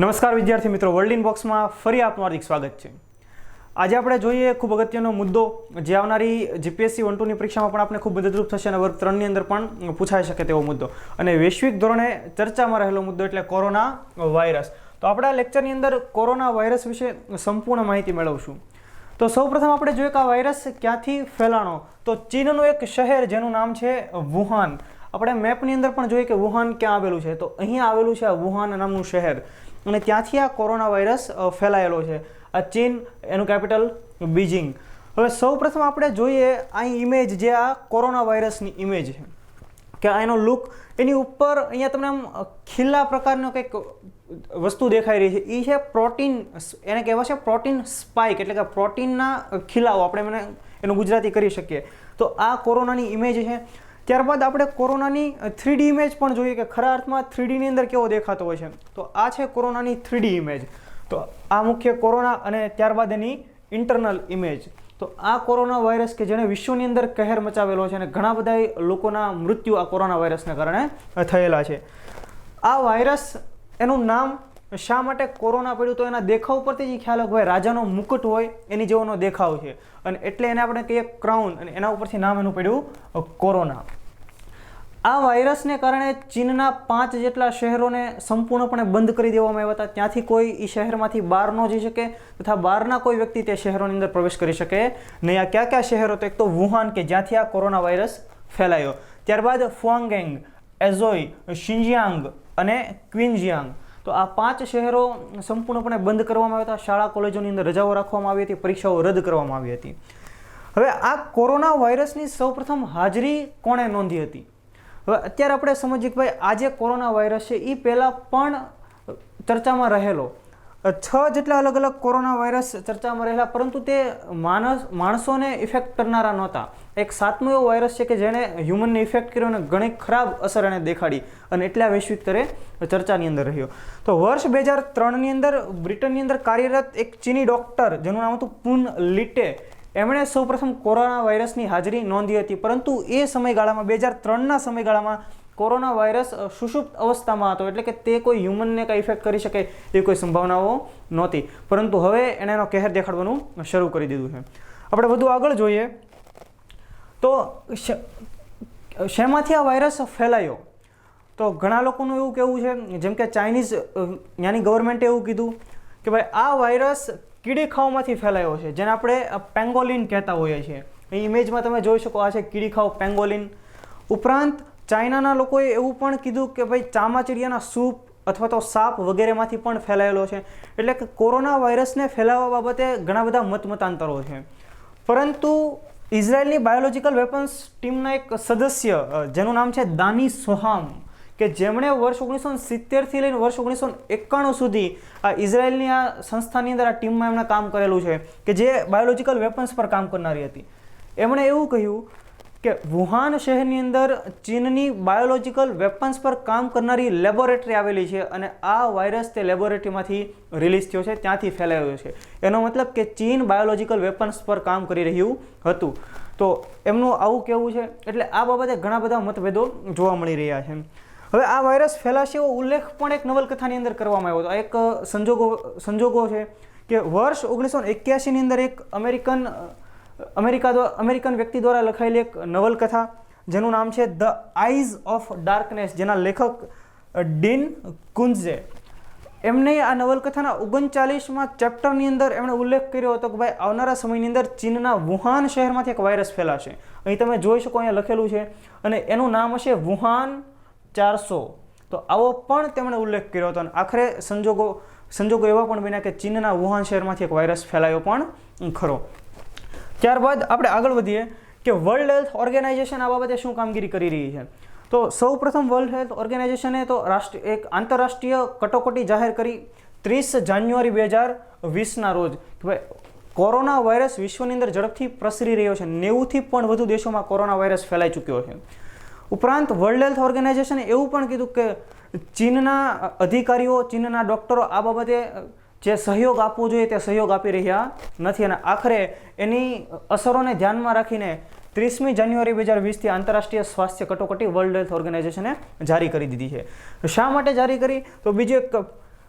નમસ્કાર વિદ્યાર્થી મિત્રો વર્લ્ડ ઇન બોક્સમાં ફરી આપનું હાર્દિક સ્વાગત છે. આજે આપણે જોઈએ ખૂબ અગત્યનો મુદ્દો, જે આવનારી જીપીએસસી વન ટુની પરીક્ષામાં પણ આપણે ખૂબ મદદરૂપ થશે અને વર્ગ ત્રણની અંદર પણ પૂછાઈ શકે તેવો મુદ્દો. અને વૈશ્વિક ધોરણે ચર્ચામાં રહેલો મુદ્દો એટલે કોરોના વાયરસ. તો આપણે લેક્ચરની અંદર કોરોના વાયરસ વિશે સંપૂર્ણ માહિતી મેળવશું. તો સૌપ્રથમ આપણે જોઈએ કે આ વાયરસ ક્યાંથી ફેલાણો? તો ચીનનું એક શહેર જેનું નામ છે વુહાન. આપણે મેપની અંદર પણ જોઈએ કે વુહાન ક્યાં આવેલું છે. તો અહીંયા આવેલું છે આ વુહાન નામનું શહેર. અને ત્યાંથી આ કોરોના વાયરસ ફેલાયેલો છે. આ ચીન, એનું કેપિટલ બીજિંગ. હવે સૌપ્રથમ આપણે જોઈએ આ ઇમેજ જે આ કોરોના વાયરસની ઇમેજ છે. કે એનો લુક એની ઉપર અહીંયા તમને આમ ખીલ્લા પ્રકારનો કંઈક વસ્તુ દેખાઈ રહી છે. એ છે પ્રોટીન એને કહેવાય છે પ્રોટીન સ્પાઇક એટલે કે પ્રોટીનના ખીલાઓ. આપણે મને એનું ગુજરાતી કરી શકીએ. તો આ કોરોનાની ઇમેજ છે. ત્યારબાદ આપણે કોરોનાની થ્રીડી ઇમેજ પણ જોઈએ કે ખરા અર્થમાં થ્રીડીની અંદર કેવો દેખાતો હોય છે. તો આ છે કોરોનાની થ્રીડી ઇમેજ. તો આ મુખ્ય કોરોના અને ત્યારબાદ એની ઇન્ટરનલ ઇમેજ. તો આ કોરોના વાયરસ કે જેણે વિશ્વની અંદર કહેર મચાવેલો છે અને ઘણા બધા લોકોના મૃત્યુ આ કોરોના વાયરસને કારણે થયેલા છે. આ વાયરસ એનું નામ શા માટે કોરોના પડ્યું તો એના દેખાવ પરથી જ ખ્યાલ હોય રાજાનો મુકુટ હોય, એની જેવોનો દેખાવ છે. અને એટલે એને આપણે કહીએ ક્રાઉન અને એના ઉપરથી નામ એનું પડ્યું કોરોના. આ વાયરસને કારણે ચીનના પાંચ જેટલા શહેરોને સંપૂર્ણપણે બંધ કરી દેવામાં આવ્યા હતા. ત્યાંથી કોઈ એ શહેરમાંથી બહાર ન જઈ શકે તથા બહારના કોઈ વ્યક્તિ તે શહેરોની અંદર પ્રવેશ કરી શકે. નહીં આ કયા કયા શહેરો તો એક તો વુહાન કે જ્યાંથી આ કોરોના વાયરસ ફેલાયો. ત્યારબાદ ફુઆંગેંગ એઝોય શિંજિયાંગ અને ક્વિન્જિયાંગ. તો આ પાંચ શહેરો સંપૂર્ણપણે બંધ કરવામાં આવ્યા હતા. શાળા, કોલેજોની અંદર રજાઓ રાખવામાં આવી હતી. પરીક્ષાઓ રદ કરવામાં આવી હતી. હવે આ કોરોના વાયરસની સૌપ્રથમ હાજરી કોણે નોંધી હતી? હવે અત્યારે આપણે સમજીએ કે ભાઈ આ જે કોરોના વાયરસ છે એ પહેલાં પણ ચર્ચામાં રહેલો. છ જેટલા અલગ અલગ કોરોના વાયરસ ચર્ચામાં રહેલા, પરંતુ તે માણસ માણસોને ઇફેક્ટ કરનારા નહોતા. એક સાતમો એવો વાયરસ છે કે જેણે હ્યુમનને ઇફેક્ટ કર્યો અને ઘણી ખરાબ અસર એને દેખાડી અને એટલા વૈશ્વિક સ્તરે ચર્ચાની અંદર રહ્યો. તો વર્ષ બે હજાર ત્રણની અંદર બ્રિટનની અંદર કાર્યરત એક ચીની ડૉક્ટર જેનું નામ હતું પુન લીટે એમણે સૌપ્રથમ કોરોના વાયરસની હાજરી નોંધી હતી, પરંતુ એ સમયગાળામાં, બે હજાર ત્રણના સમયગાળામાં કોરોના વાયરસ સુષુપ્ત અવસ્થામાં હતો. એટલે કે તે કોઈ હ્યુમનને કંઈ ઇફેક્ટ કરી શકે એવી કોઈ સંભાવનાઓ નહોતી. પરંતુ હવે એણે એનો કહેર દેખાડવાનું શરૂ કરી દીધું છે. આપણે વધુ આગળ જોઈએ તો શેમાંથી આ વાયરસ ફેલાયો? તો ઘણા લોકોનું એવું કહેવું છે, જેમ કે ચાઇનીઝ ત્યાંની ગવર્મેન્ટે એવું કીધું કે ભાઈ, આ વાયરસ કીડી ખાવમાંથી ફેલાયો છે, જેને આપણે પેંગોલિન કહેતા હોઈએ છીએ. એ ઇમેજમાં તમે જોઈ શકો આ છે કીડી ખાવ પેંગોલિન ઉપરાંત, ચાઇનાના લોકોએ એવું પણ કીધું કે ભાઈ, ચામાચીડિયાના સૂપ અથવા તો સાપ વગેરેમાંથી પણ ફેલાયેલો છે. એટલે કે કોરોના વાયરસને ફેલાવવા બાબતે ઘણા બધા મતમતાંતરો છે. પરંતુ, ઇઝરાયલની બાયોલોજીકલ વેપન્સ ટીમના એક સદસ્ય જેનું નામ છે દાની સોહામ કે જેમણે વર્ષ ઓગણીસો સિત્તેરથી લઈને વર્ષ ઓગણીસો એકાણું સુધી આ ઇઝરાયલની આ સંસ્થાની અંદર આ ટીમમાં એમણે કામ કરેલું છે કે જે બાયોલોજીકલ વેપન્સ પર કામ કરનારી હતી. એમણે એવું કહ્યું કે વુહાન શહેરની અંદર ચીનની બાયોલોજિકલ વેપન્સ પર કામ કરનારી લેબોરેટરી આવેલી છે અને આ વાયરસ તે લેબોરેટરીમાંથી રિલીઝ થયો છે, ત્યાંથી ફેલાયો છે. એનો મતલબ કે ચીન બાયોલોજીકલ વેપન્સ પર કામ કરી રહ્યું હતું. તો એમનું આવું કહેવું છે. એટલે આ બાબતે ઘણા બધા મતભેદો જોવા મળી રહ્યા છે. હવે આ વાયરસ ફેલાશે એવો ઉલ્લેખ પણ એક નવલકથાની અંદર કરવામાં આવ્યો હતો. એક સંજોગો સંજોગો છે કે વર્ષ ઓગણીસો એક્યાસીની અંદર એક અમેરિકન અમેરિકા અમેરિકન વ્યક્તિ દ્વારા લખાયેલી એક નવલકથા જેનું નામ છે ધ આઈઝ ઓફ ડાર્કનેસ, જેના લેખક ડીન કુન્ઝે. એમને આ નવલકથાના ઓગણચાલીસમાં ચેપ્ટરની અંદર એમણે ઉલ્લેખ કર્યો હતો કે ભાઈ, આવનારા સમયની અંદર ચીનના વુહાન શહેરમાંથી એક વાયરસ ફેલાશે. અહીં તમે જોઈ શકો અહીંયા લખેલું છે અને એનું નામ હશે વુહાન ચારસો. તો આવો પણ તેમણે ઉલ્લેખ કર્યો હતો અને આખરે સંજોગો સંજોગો એવા પણ બન્યા કે ચીનના વુહાન શહેરમાંથી એક વાયરસ ફેલાયો પણ ખરો. ત્યારબાદ આપણે આગળ વધીએ કે વર્લ્ડ હેલ્થ ઓર્ગેનાઇઝેશન આ બાબતે શું કામગીરી કરી રહી છે. તો સૌ પ્રથમ વર્લ્ડ હેલ્થ ઓર્ગેનાઇઝેશને તો રાષ્ટ્ર, એક આંતરરાષ્ટ્રીય કટોકટી જાહેર કરી ત્રીસ જાન્યુઆરી બે હજાર વીસના રોજ કે ભાઈ, કોરોના વાયરસ વિશ્વની અંદર ઝડપથી પ્રસરી રહ્યો છે. નેવુંથી પણ વધુ દેશોમાં કોરોના વાયરસ ફેલાઈ ચૂક્યો છે. ઉપરાંત વર્લ્ડ હેલ્થ ઓર્ગેનાઇઝેશને એવું પણ કીધું કે ચીનના અધિકારીઓ, ચીનના ડૉક્ટરો આ બાબતે જે સહયોગ આપવો જોઈએ તે સહયોગ આપી રહ્યા નથી. અને આખરે એની અસરોને ધ્યાનમાં રાખીને ત્રીસમી જાન્યુઆરી બે હજાર વીસથી આંતરરાષ્ટ્રીય સ્વાસ્થ્ય કટોકટી વર્લ્ડ હેલ્થ ઓર્ગેનાઇઝેશને જારી કરી દીધી છે. શા માટે જારી કરી? તો બીજું એક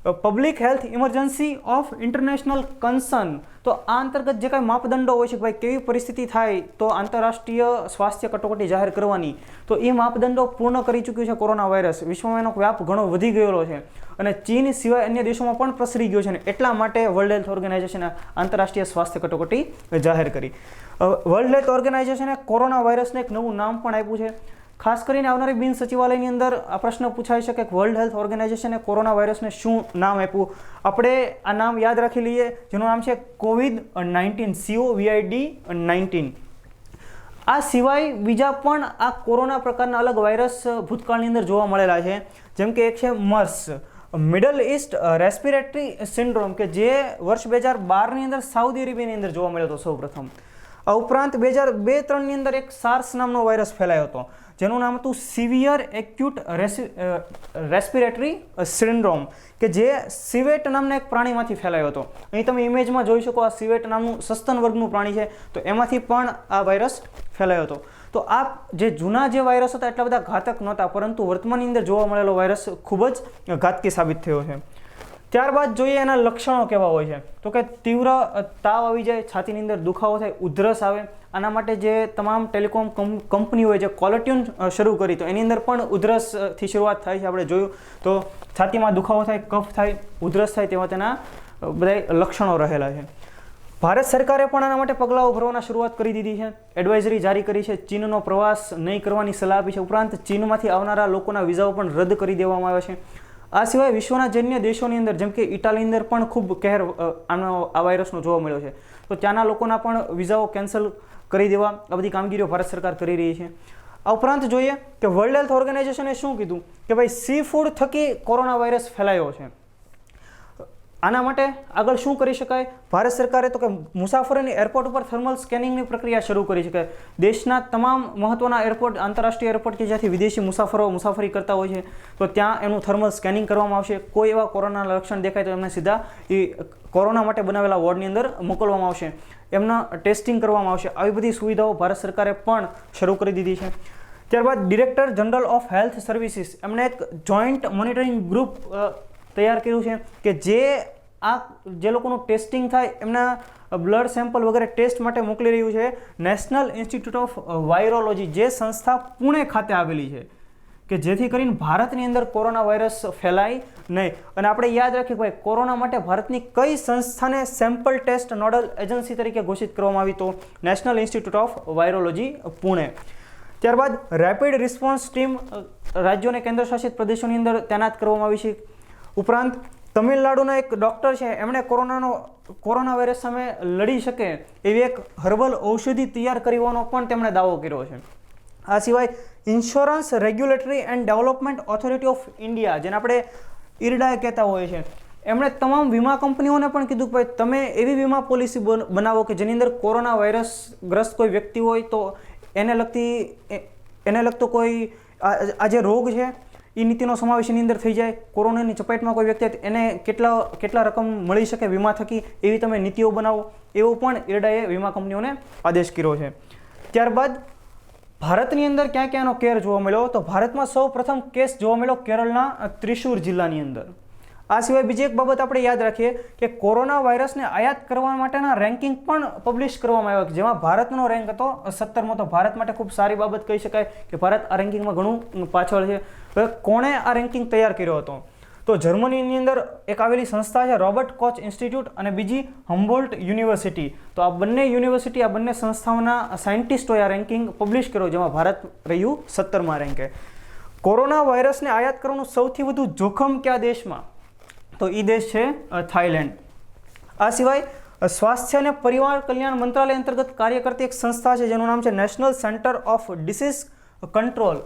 public health emergency of international concern તો આ અંતર્ગત જે કાંઈ માપદંડો હોય છે કે ભાઈ કેવી પરિસ્થિતિ થાય, તો આંતરરાષ્ટ્રીય સ્વાસ્થ્ય કટોકટી જાહેર કરવાની. તો એ માપદંડો પૂર્ણ કરી ચૂક્યું છે કોરોના વાયરસ. વિશ્વમાં એનો વ્યાપ ઘણો વધી ગયેલો છે. અને ચીન સિવાય અન્ય દેશોમાં પણ પ્રસરી ગયો છે ને એટલા માટે વર્લ્ડ હેલ્થ ઓર્ગેનાઇઝેશને આંતરરાષ્ટ્રીય સ્વાસ્થ્ય કટોકટી જાહેર કરી. વર્લ્ડ હેલ્થ ઓર્ગેનાઇઝેશને કોરોના વાયરસને એક નવું નામ પણ આપ્યું છે. ખાસ કરીને આવનારી બિન સચિવાલયની અંદર આ પ્રશ્ન પૂછાઈ શકે કે વર્લ્ડ હેલ્થ ઓર્ગેનાઇઝેશને કોરોના વાયરસને શું નામ આપ્યું? આપણે આ નામ યાદ રાખી લઈએ, જેનું નામ છે Covid nineteen CO VID nineteen આ સિવાય બીજા પણ આ કોરોના પ્રકારના અલગ વાયરસ ભૂતકાળની અંદર જોવા મળેલા છે, જેમ કે એક છે MERS. Middle East respiratory syndrome કે જે વર્ષ બે હજાર બારની અંદર સાઉદી અરેબિયાની અંદર જોવા મળ્યો હતો સૌપ્રથમ. આ ઉપરાંત બે હજાર બે ત્રણની અંદર એક સાર્સ નામનો વાયરસ ફેલાયો હતો. જેનું નામ હતું સિવિયર એક્યુટ રેસ્પિરેટરી સિન્ડ્રોમ, કે જે સિવેટ નામના એક પ્રાણીમાંથી ફેલાયો હતો. અહીં તમે ઇમેજમાં જોઈ શકો આ સિવેટ નામનું સસ્તન વર્ગનું પ્રાણી છે, તો એમાંથી પણ આ વાયરસ ફેલાયો હતો. તો આ જે જૂના જે વાયરસ હતા, એટલા બધા ઘાતક નહોતા, પરંતુ વર્તમાનની અંદર જોવા મળેલો વાયરસ ખૂબ જ ઘાતકી સાબિત થયો છે. ત્યારબાદ જોઈએ એના લક્ષણો કેવા હોય છે. તો કે તીવ્ર તાવ આવી જાય, છાતીની અંદર દુખાવો થાય, ઉધરસ આવે આના માટે જે તમામ ટેલિકોમ કંપનીઓએ જે કોલટ્યુન શરૂ કરી તો એની અંદર પણ ઉધરસથી શરૂઆત થાય છે આપણે જોયું. તો છાતીમાં દુખાવો થાય, કફ થાય, ઉધરસ થાય તેવા તેના બધા લક્ષણો રહેલા છે. ભારત સરકારે પણ આના માટે પગલાઓ ભરવાના શરૂઆત કરી દીધી છે. એડવાઇઝરી જારી કરી છે. ચીનનો પ્રવાસ નહીં કરવાની સલાહ આપી છે. ઉપરાંત ચીનમાંથી આવનારા લોકોના વિઝાઓ પણ રદ કરી દેવામાં આવ્યા છે. આ સિવાય વિશ્વના જન્ય દેશોની અંદર, જેમ કે ઇટાલીની અંદર પણ ખૂબ કહેર આનો, આ વાયરસનો જોવા મળ્યો છે. તો ત્યાંના લોકોના પણ વિઝાઓ કેન્સલ કરી દેવા. આ બધી કામગીરીઓ ભારત સરકાર કરી રહી છે. આ ઉપરાંત જોઈએ કે વર્લ્ડ હેલ્થ ઓર્ગેનાઇઝેશને શું કીધું? કે ભાઈ સી ફૂડ થકી કોરોના વાયરસ ફેલાયો છે. આના માટે આગળ શું કરી શકાય? ભારત સરકારે તો કે મુસાફરોની એરપોર્ટ ઉપર થર્મલ સ્કેનિંગની પ્રક્રિયા શરૂ કરી શકાય દેશના તમામ મહત્ત્વના એરપોર્ટ આંતરરાષ્ટ્રીય એરપોર્ટ કે જ્યાંથી વિદેશી મુસાફરો મુસાફરી કરતા હોય છે, તો ત્યાં એનું થર્મલ સ્કેનિંગ કરવામાં આવશે. કોઈ એવા કોરોનાના લક્ષણ દેખાય તો એમને સીધા એ કોરોના માટે બનાવેલા વોર્ડની અંદર મોકલવામાં આવશે. એમના ટેસ્ટિંગ કરવામાં આવશે. આવી બધી સુવિધાઓ ભારત સરકારે પણ શરૂ કરી દીધી છે. ત્યારબાદ director general of health services એમણે એક જોઈન્ટ મોનિટરિંગ ગ્રુપ તૈયાર કર્યું છે કે જે આ, જે લોકોનું ટેસ્ટિંગ થાય, એમના બ્લડ સેમ્પલ વગેરે ટેસ્ટ માટે મોકલી રહ્યું છે. નેશનલ ઇન્સ્ટિટ્યૂટ ઓફ વાયરોલોજી જે સંસ્થા પુણે ખાતે આવેલી છે. કે જેથી કરીને ભારતની અંદર કોરોના વાયરસ ફેલાય નહીં. અને આપણે યાદ રાખીએ ભાઈ, કોરોના માટે ભારતની કઈ સંસ્થાને સેમ્પલ ટેસ્ટ નોડલ એજન્સી તરીકે ઘોષિત કરવામાં આવી તો National Institute of Virology Pune. ત્યારબાદ રેપિડ રિસ્પોન્સ ટીમ રાજ્યો અને કેન્દ્રશાસિત પ્રદેશોની અંદર તૈનાત કરવામાં આવી છે. ઉપરાંત તમિલનાડુના એક ડૉક્ટર છે, એમણે કોરોનાનો, કોરોના વાયરસ સામે લડી શકે એવી એક હર્બલ ઔષધિ તૈયાર કરવાનો પણ તેમણે દાવો કર્યો છે. આ સિવાય Insurance Regulatory and Development Authority of India, જેને આપણે ઈરડાએ કહેતા હોઈએ છીએ. એમણે તમામ વીમા કંપનીઓને પણ કીધું કે ભાઈ, તમે એવી વીમા પોલિસી બનાવો કે જેની અંદર કોરોના વાયરસ ગ્રસ્ત કોઈ વ્યક્તિ હોય તો એને લગતી એને લગતો કોઈ આ જે રોગ છે એ નીતિનો સમાવેશ એની અંદર થઈ જાય. કોરોનાની ચપેટમાં કોઈ વ્યક્તિ એને કેટલા કેટલા રકમ મળી શકે વીમા થકી, એવી તમે નીતિઓ બનાવો. એવો પણ ઇરડાએ વીમા કંપનીઓને આદેશ કર્યો છે. ત્યારબાદ ભારતની અંદર ક્યાં ક્યાંનો કેર જોવા મળ્યો? તો ભારતમાં સૌ પ્રથમ કેસ જોવા મળ્યો કેરળના ત્રિશુર જિલ્લાની અંદર. આ સિવાય બીજી એક બાબત આપણે યાદ રાખીએ કે કોરોના વાયરસને આયાત કરવા માટેના રેન્કિંગ પણ પબ્લિશ કરવામાં આવ્યા જેમાં ભારતનો રેન્ક હતો સત્તરમો. તો ભારત માટે ખૂબ સારી બાબત કહી શકાય કે ભારત આ રેન્કિંગમાં ઘણું પાછળ છે. કોણે આ રેન્કિંગ તૈયાર કર્યો હતો? તો જર્મનીની અંદર એક આવેલી સંસ્થા છે, રોબર્ટ કોચ ઇન્સ્ટિટ્યૂટ અને બીજી હમ્બોલ્ટ યુનિવર્સિટી. તો આ બંને યુનિવર્સિટી, આ બંને સંસ્થાઓના સાયન્ટિસ્ટોએ આ રેન્કિંગ પબ્લિશ કર્યો, જેમાં ભારત રહ્યું સત્તરમાં રેન્કે. કોરોના વાયરસને આયાત કરવાનું સૌથી વધુ જોખમ કયા દેશમાં? તો એ દેશ છે થાઈલેન્ડ આ સિવાય સ્વાસ્થ્ય અને પરિવાર કલ્યાણ મંત્રાલય અંતર્ગત કાર્ય કરતી એક સંસ્થા છે, જેનું નામ છે National Centre of Disease Control.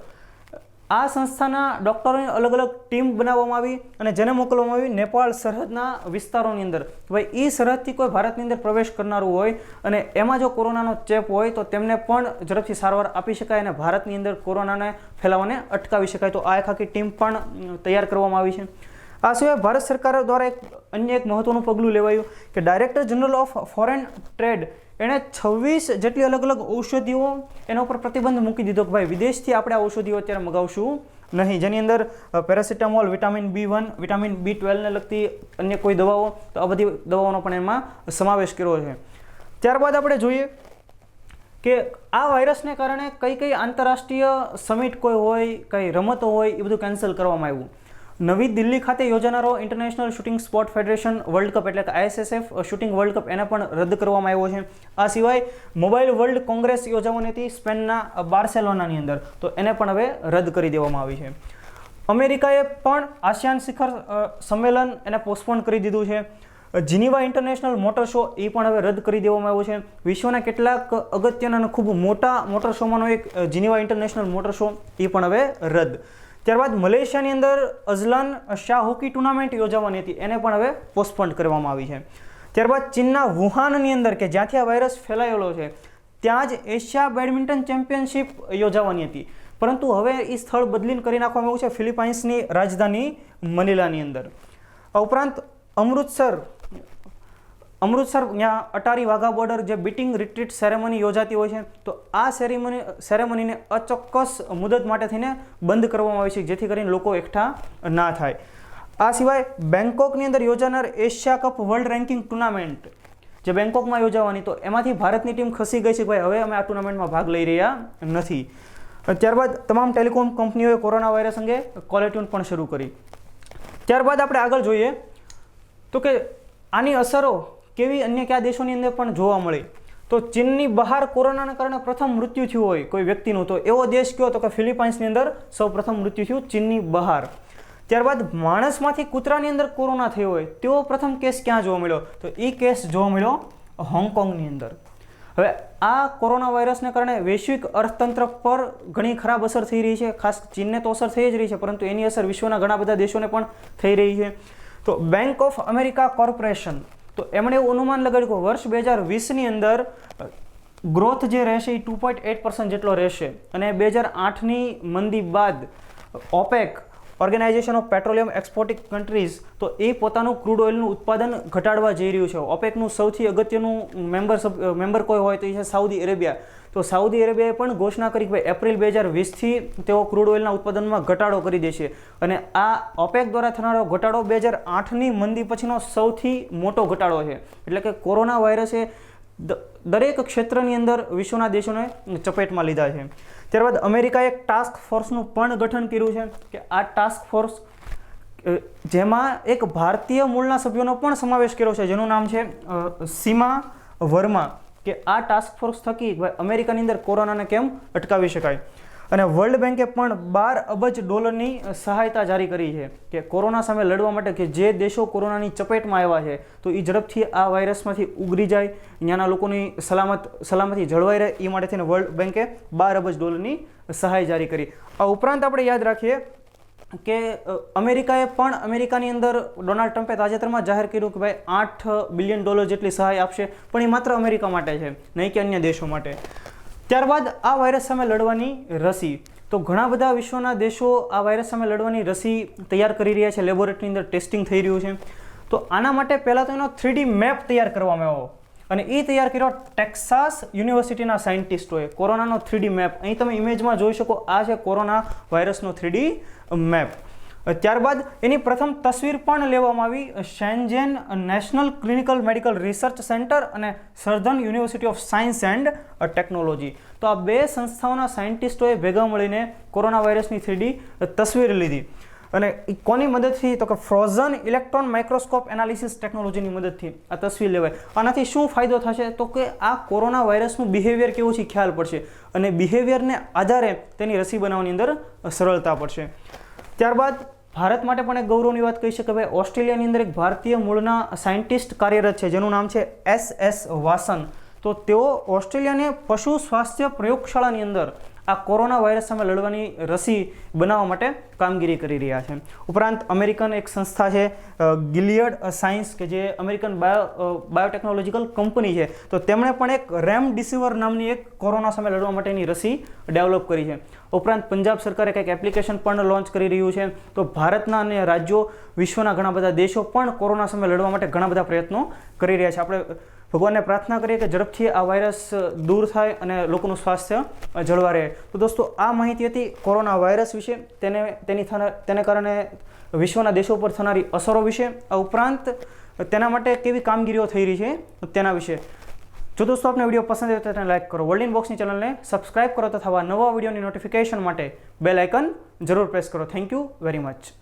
આ સંસ્થાના ડૉક્ટરોની અલગ અલગ ટીમ બનાવવામાં આવી અને જેને મોકલવામાં આવી નેપાળ સરહદના વિસ્તારોની અંદર. ભાઈ એ સરહદથી કોઈ ભારતની અંદર પ્રવેશ કરનારું હોય અને એમાં જો કોરોનાનો ચેપ હોય તો તેમને પણ ઝડપથી સારવાર આપી શકાય અને ભારતની અંદર કોરોનાને ફેલાવાને અટકાવી શકાય. તો આ એક આખી ટીમ પણ તૈયાર કરવામાં આવી છે. આ સિવાય ભારત સરકાર દ્વારા એક અન્ય એક મહત્વનું પગલું લેવાયું કે director general of foreign trade એણે છવ્વીસ જેટલી અલગ અલગ ઔષધિઓ એના ઉપર પ્રતિબંધ મૂકી દીધો કે ભાઈ, વિદેશથી આપણે આ ઔષધિઓ અત્યારે મગાવશું નહીં. જેની અંદર paracetamol vitamin B one vitamin B ટ્વેલ્વને લગતી અન્ય કોઈ દવાઓ, તો આ બધી દવાઓનો પણ એમાં સમાવેશ કર્યો છે. ત્યારબાદ આપણે જોઈએ કે આ વાયરસને કારણે કઈ કઈ આંતરરાષ્ટ્રીય સમિટ કોઈ હોય, કઈ રમતો હોય, એ બધું કેન્સલ કરવામાં આવ્યું. નવી દિલ્હી ખાતે યોજાનારો International Shooting Sport Federation World Cup એટલે કે આઈએસએસએફ શૂટિંગ વર્લ્ડ કપ એને પણ રદ કરવામાં આવ્યો છે. આ સિવાય મોબાઈલ વર્લ્ડ કોંગ્રેસ યોજાવાની હતી સ્પેનના બાર્સેલોનાની અંદર. તો એને પણ હવે રદ કરી દેવામાં આવી છે. અમેરિકાએ પણ આસિયાન શિખર સંમેલન એને પોસ્ટપોન કરી દીધું છે. જીનીવા ઇન્ટરનેશનલ મોટર શો એ પણ હવે રદ કરી દેવામાં આવ્યો છે. વિશ્વના કેટલાક અગત્યના ખૂબ મોટા મોટર શોમાંનો એક જીનીવા ઇન્ટરનેશનલ મોટર શો એ પણ હવે રદ. ત્યારબાદ મલેશિયાની અંદર અઝલાન શાહ હોકી ટુર્નામેન્ટ યોજાવાની હતી. એને પણ હવે પોસ્ટપોન કરવામાં આવી છે. ત્યારબાદ ચીનના વુહાનની અંદર કે જ્યાંથી આ વાયરસ ફેલાયેલો છે, ત્યાં જ એશિયા બેડમિન્ટન ચેમ્પિયનશિપ યોજાવાની હતી. પરંતુ હવે એ સ્થળ બદલીને કરી નાખવામાં આવ્યું છે ફિલિપાઇન્સની રાજધાની મનીલાની અંદર. ઉપરાંત અમૃતસર અમૃતસર ત્યાં અટારી વાઘા બોર્ડર જે બીટિંગ રિટ્રીટ સેરેમની યોજાતી હોય છે, તો આ સેરેમની સેરેમનીને અચોક્કસ મુદત માટે થઈને બંધ કરવામાં આવે છે, જેથી કરીને લોકો એકઠા ના થાય. આ સિવાય બેંકોકની અંદર યોજાનાર Asia Cup World Ranking Tournament જે બેંકોકમાં યોજાવાની, તો એમાંથી ભારતની ટીમ ખસી ગઈ છે ભાઈ હવે અમે આ ટુર્નામેન્ટમાં ભાગ લઈ રહ્યા નથી. ત્યારબાદ તમામ ટેલિકોમ કંપનીઓએ કોરોના વાયરસ અંગે કોલેટ્યુન પણ શરૂ કરી. ત્યારબાદ આપણે આગળ જોઈએ, તો કે આની અસરો કેવી અન્ય કયા દેશોની અંદર પણ જોવા મળી. તો ચીનની બહાર કોરોનાના કારણે પ્રથમ મૃત્યુ થયું હોય કોઈ વ્યક્તિનું, તો એવો દેશ કયો? તો કે ફિલિપાઇન્સની અંદર સૌ પ્રથમ મૃત્યુ થયું ચીનની બહાર. ત્યારબાદ માણસમાંથી કૂતરાની અંદર કોરોના થયો હોય, તેવો પ્રથમ કેસ ક્યાં જોવા મળ્યો? તો એ કેસ જોવા મળ્યો હોંગકોંગની અંદર. હવે આ કોરોના વાયરસને કારણે વૈશ્વિક અર્થતંત્ર પર ઘણી ખરાબ અસર થઈ રહી છે. ખાસ ચીનને તો અસર થઈ જ રહી છે, પરંતુ એની અસર વિશ્વના ઘણા બધા દેશોને પણ થઈ રહી છે. તો બેંક ઓફ અમેરિકા કોર્પોરેશન તો એમણે એવું અનુમાન લગાડ્યું કે વર્ષ બે હજાર વીસની અંદર ગ્રોથ જે રહેશે એ ટુ પોઈન્ટ એટ પર્સન્ટ જેટલો રહેશે. અને બે હજાર આઠની મંદી બાદ, OPEC, Organization of Petroleum Exporting Countries, તો એ પોતાનું ક્રૂડ ઓઇલનું ઉત્પાદન ઘટાડવા જઈ રહ્યું છે. ઓપેકનું સૌથી અગત્યનું મેમ્બર મેમ્બર કોઈ હોય તો એ છે સાઉદી અરેબિયા. તો સાઉદી અરેબિયાએ પણ ઘોષણા કરી કે ભાઈ એપ્રિલ બે હજાર વીસથી તેઓ ક્રૂડ ઓઇલના ઉત્પાદનમાં ઘટાડો કરી દેશે અને આ ઓપેક દ્વારા થનારો ઘટાડો બે હજાર આઠની મંદી પછીનો સૌથી મોટો ઘટાડો છે. એટલે કે કોરોના વાયરસે દરેક ક્ષેત્રની અંદર વિશ્વના દેશોને ચપેટમાં લીધા છે. ત્યારબાદ અમેરિકાએ એક ટાસ્ક ફોર્સનું પણ ગઠન કર્યું છે કે આ ટાસ્ક ફોર્સ જેમાં એક ભારતીય મૂળના સભ્યોનો પણ સમાવેશ કર્યો છે, જેનું નામ છે સીમા વર્મા. કે આ ટાસ્ક ફોર્સ થકી અમેરિકાની અંદર કોરોનાને કેમ અટકાવી શકાય? અને વર્લ્ડ બેન્કે પણ બાર અબજ ડોલરની સહાયતા જારી કરી છે કે કોરોના સામે લડવા માટે કે જે દેશો કોરોનાની ચપેટમાં આવ્યા છે, તો એ ઝડપથી આ વાયરસમાંથી ઉગરી જાય, ત્યાંના લોકોની સલામત, સલામતી જળવાઈ રહે એ માટે થઈને વર્લ્ડ બેન્કે બાર અબજ ડોલરની સહાય જારી કરી. આ ઉપરાંત આપણે યાદ રાખીએ કે અમેરિકાએ પણ અમેરિકાની અંદર ડોનાલ્ડ ટ્રમ્પે તાજેતરમાં જાહેર કર્યું કે ભાઈ આઠ બિલિયન ડોલર જેટલી સહાય આપશે, પણ એ માત્ર અમેરિકા માટે છે, નહીં કે અન્ય દેશો માટે. ત્યારબાદ આ વાયરસ સામે લડવાની રસી. તો ઘણા બધા વિશ્વના દેશો આ વાયરસ સામે લડવાની રસી તૈયાર કરી રહ્યા છે, લેબોરેટરીની અંદર ટેસ્ટિંગ થઈ રહ્યું છે. તો આના માટે પહેલાં તો એનો થ્રીડી મેપ તૈયાર કરવામાં આવ્યો. અને એ તૈયાર કર્યો ટેક્સાસ યુનિવર્સિટીના સાયન્ટિસ્ટોએ. કોરોનાનો થ્રીડી મેપ. અહીં તમે ઇમેજમાં જોઈ શકો, આ છે કોરોના વાયરસનો થ્રીડી મેપ. ત્યારબાદ એની પ્રથમ તસવીર પણ લેવામાં આવી. Shenzhen National Clinical Medical Research Centre અને Southern University of Science and Technology. તો આ બે સંસ્થાઓના સાયન્ટિસ્ટોએ ભેગા મળીને કોરોના વાયરસની થ્રીડી તસવીર લીધી. અને એ કોની મદદથી? તો કે ફ્રોઝન ઇલેક્ટ્રોન માઇક્રોસ્કોપ એનાલિસિસ ટેકનોલોજીની મદદથી આ તસવીર લેવાય. આનાથી શું ફાયદો થશે? તો કે આ કોરોના વાયરસનું બિહેવિયર કેવું છે ખ્યાલ પડશે. અને બિહેવિયરને આધારે તેની રસી બનાવવાની અંદર સરળતા પડશે. ત્યારબાદ ભારત માટે પણ એક ગૌરવની વાત કહી શકાય ભાઈ, ઓસ્ટ્રેલિયાની અંદર એક ભારતીય મૂળના સાયન્ટિસ્ટ કાર્યરત છે. જેનું નામ છે એસ એસ વાસન. તો તેઓ ઓસ્ટ્રેલિયાને પશુ સ્વાસ્થ્ય પ્રયોગશાળાની અંદર આ કોરોના વાયરસ સામે લડવાની રસી બનાવવા માટે કામગીરી કરી રહ્યા છે. ઉપરાંત અમેરિકન એક સંસ્થા છે ગિલિયડ સાયન્સ કે જે અમેરિકન બાયો બાયોટેકનોલોજીકલ કંપની છે, તો તેમણે પણ એક રેમ ડિસિવર નામની એક કોરોના સામે લડવા માટેની રસી ડેવલપ કરી છે. ઉપરાંત પંજાબ સરકારે કંઈક એપ્લિકેશન પણ લોન્ચ કરી રહ્યું છે, તો ભારતના અને રાજ્યો વિશ્વના ઘણા બધા દેશો પણ કોરોના સામે લડવા માટે ઘણા બધા પ્રયત્નો કરી રહ્યા છે. આપણે ભગવાનને પ્રાર્થના કરીએ કે ઝડપથી આ વાયરસ દૂર થાય અને લોકોનું સ્વાસ્થ્ય જળવા રહે. તો દોસ્તો, આ માહિતી હતી કોરોના વાયરસ વિશે. તેને, તેની તેને કારણે વિશ્વના દેશો પર થનારી અસરો વિશે. આ ઉપરાંત તેના માટે કેવી કામગીરીઓ થઈ રહી છે તેના વિશે. જો દોસ્તો આપને વીડિયો પસંદ આવ્યો તો તેને લાઈક કરો. વર્લ્ડ બોક્સની ચેનલને સબસ્ક્રાઇબ કરો તથા નવા વિડીયોની નોટિફિકેશન માટે બેલ આઇકન જરૂર પ્રેસ કરો. Thank you very much